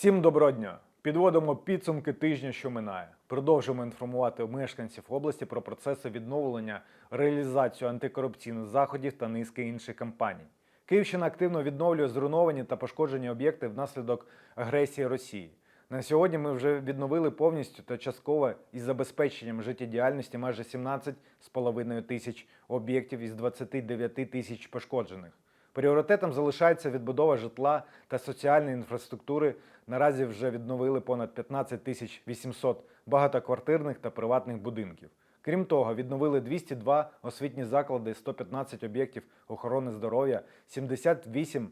Всім доброго дня! Підводимо підсумки тижня, що минає. Продовжуємо інформувати мешканців області про процеси відновлення, реалізацію антикорупційних заходів та низки інших кампаній. Київщина активно відновлює зруйновані та пошкоджені об'єкти внаслідок агресії Росії. На сьогодні ми вже відновили повністю та частково із забезпеченням життєдіяльності майже 17,5 тисяч об'єктів із 29 тисяч пошкоджених. Пріоритетом залишається відбудова житла та соціальної інфраструктури. Наразі вже відновили понад 15 тисяч 800 багатоквартирних та приватних будинків. Крім того, відновили 202 освітні заклади, 115 об'єктів охорони здоров'я, 78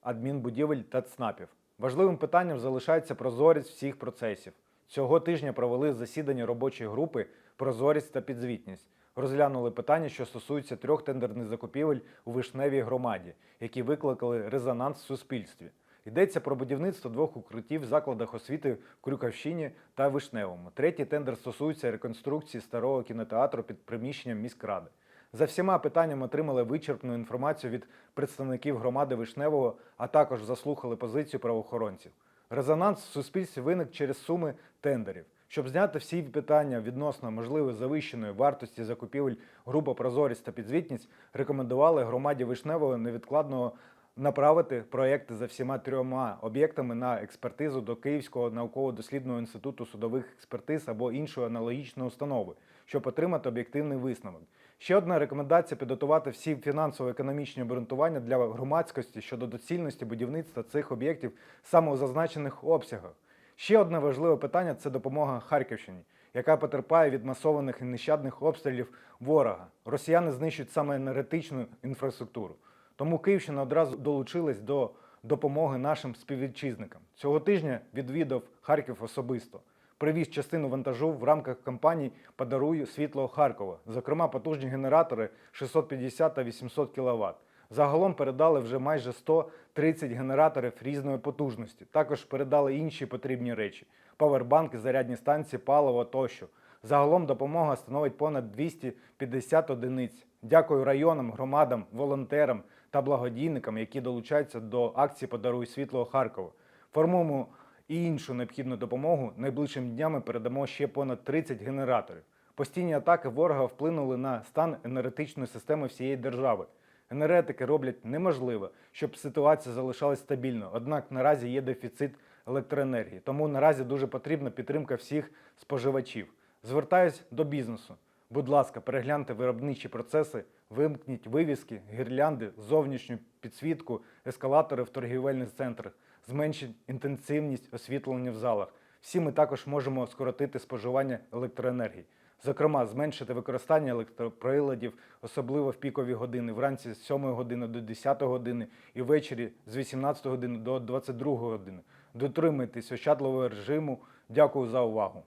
адмінбудівель та ЦНАПів. Важливим питанням залишається прозорість всіх процесів. Цього тижня провели засідання робочої групи Прозорість та підзвітність. Розглянули питання, що стосуються трьох тендерних закупівель у Вишневій громаді, які викликали резонанс в суспільстві. Йдеться про будівництво двох укриттів в закладах освіти в Крюківщині та Вишневому. Третій тендер стосується реконструкції старого кінотеатру під приміщенням міськради. За всіма питаннями отримали вичерпну інформацію від представників громади Вишневого, а також заслухали позицію правоохоронців. Резонанс в суспільстві виник через суми тендерів. Щоб зняти всі питання відносно можливої завищеної вартості закупівель, група Прозорість та підзвітність рекомендували громаді Вишневого невідкладно направити проекти за всіма трьома об'єктами на експертизу до Київського науково-дослідного інституту судових експертиз або іншої аналогічної установи, щоб отримати об'єктивний висновок. Ще одна рекомендація підготувати всі фінансово-економічні обґрунтування для громадськості щодо доцільності будівництва цих об'єктів саме у зазначених обсягах. Ще одне важливе питання це допомога Харківщині, яка потерпає від масованих і нещадних обстрілів ворога. Росіяни знищують саме енергетичну інфраструктуру. Тому Київщина одразу долучилась до допомоги нашим співвітчизникам. Цього тижня відвідав Харків особисто. Привіз частину вантажу в рамках кампанії Подаруй світло Харкова, зокрема потужні генератори 650 та 800 кВт. Загалом передали вже майже 130 генераторів різної потужності. Також передали інші потрібні речі: павербанки, зарядні станції, паливо тощо. Загалом допомога становить понад 250 одиниць. Дякую районам, громадам, волонтерам та благодійникам, які долучаються до акції Подаруй світло Харкова. Формуємо і іншу необхідну допомогу. Найближчими днями передамо ще понад 30 генераторів. Постійні атаки ворога вплинули на стан енергетичної системи всієї держави. Енергетики роблять неможливо, щоб ситуація залишалась стабільною. Однак наразі є дефіцит електроенергії. Тому наразі дуже потрібна підтримка всіх споживачів. Звертаюсь до бізнесу. Будь ласка, перегляньте виробничі процеси, вимкніть вивіски, гірлянди, зовнішню підсвітку, ескалатори в торгівельних центрах, зменшіть інтенсивність освітлення в залах. Всі ми також можемо скоротити споживання електроенергії. Зокрема, зменшити використання електроприладів, особливо в пікові години, вранці з 7 години до 10 години і ввечері з 18 години до 22 години. Дотримуйтесь ощадливого режиму. Дякую за увагу.